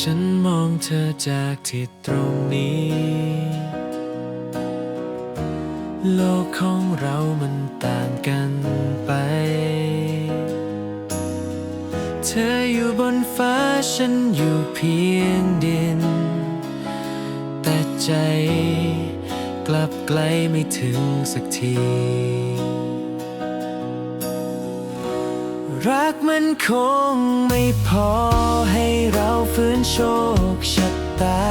ฉันมองเธอจากที่ตรงนี้ โลกของเรามันต่างกันไป เธออยู่บนฟ้าฉันอยู่เพียงดิน แต่ใจกลับไกลไม่ถึงสักที รักมันคงไม่พอให้เราฟื้นโชคชะตา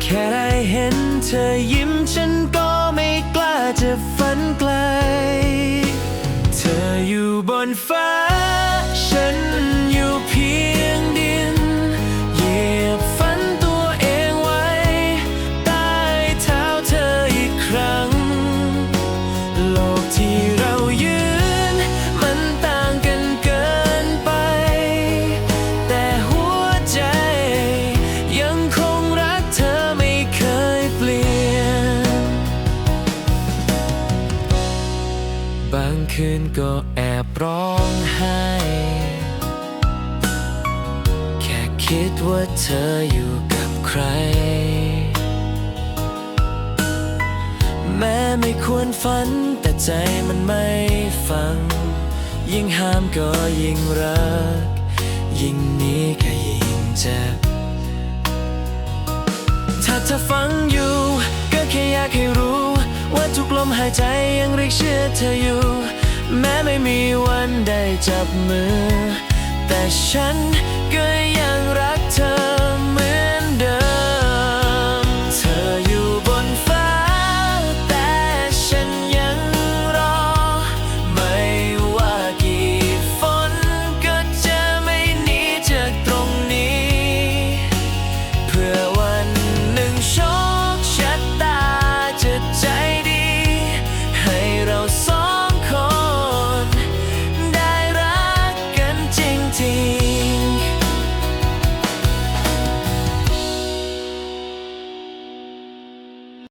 แค่ได้เห็นเธอยิ้มฉันก็ไม่กล้าจะฝันไกล เธออยู่บนฟ้า คืนก็แอบร้องไห้ แค่คิดว่าเธออยู่กับใคร แม้ไม่ควรฝันแต่ใจมันไม่ฟัง ยิ่งห้ามก็ยิ่งรัก ยิ่งนี้ก็ยิ่งเจ็บ ถ้าเธอฟังอยู่ก็แค่อยากให้รู้ ลมหายใจยังเรียกชื่อเธออยู่ แม้ไม่มีวันได้จับมือ แต่ฉันก็ยังรัก